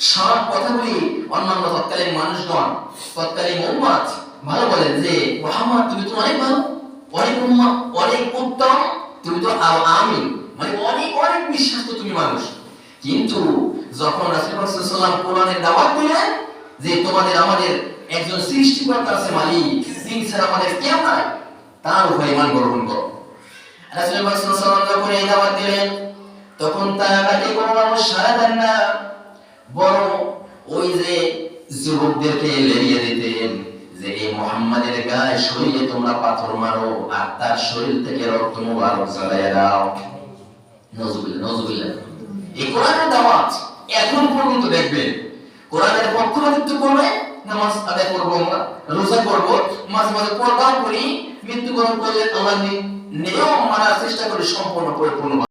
সব কথাগুলি অন্যান্য তৎকালীন মানুষগণ, তৎকালীন উম্মাত ভালো বলেন যে, মুহাম্মদ, তুমি তো অনেক ভালো, অনেক অনেক উত্তম, তুমি তো আ- আমিন মানে অনেক অনেক বিশ্বাস তো তুমি মানুষ। কিন্তু যখন ওয়াসাল্লাম কোরআনের দাওয়াত দিলেন যে, তোমাদের, আমাদের একজন সৃষ্টিকর্তা আছে মালিক, তিনি ছাড়া আমাদের কেউ নাই, তার উপরে ইমান গ্রহণ করো। আলাইহি যখন এই দাওয়াত দিলেন, তখন তারা তাকে কোনো মানুষ সাড়া দেন না। বরং ওই যে যুবকদেরকে লেলিয়ে দিতেন যে, এই মোহাম্মদের গায়ে শরীরে তোমরা পাথর মারো আর তার শরীর থেকে রক্ত মুবারক জ্বালাইয়া দাও। নামাজ আদায় করব আমরা, রোজা করব, মাঝে মাঝে পর্দাও করি, মৃত্যুবরণ করলে আল্লাহ নিয়ম মানার চেষ্টা করি, সম্পূর্ণ পরিপূর্ণ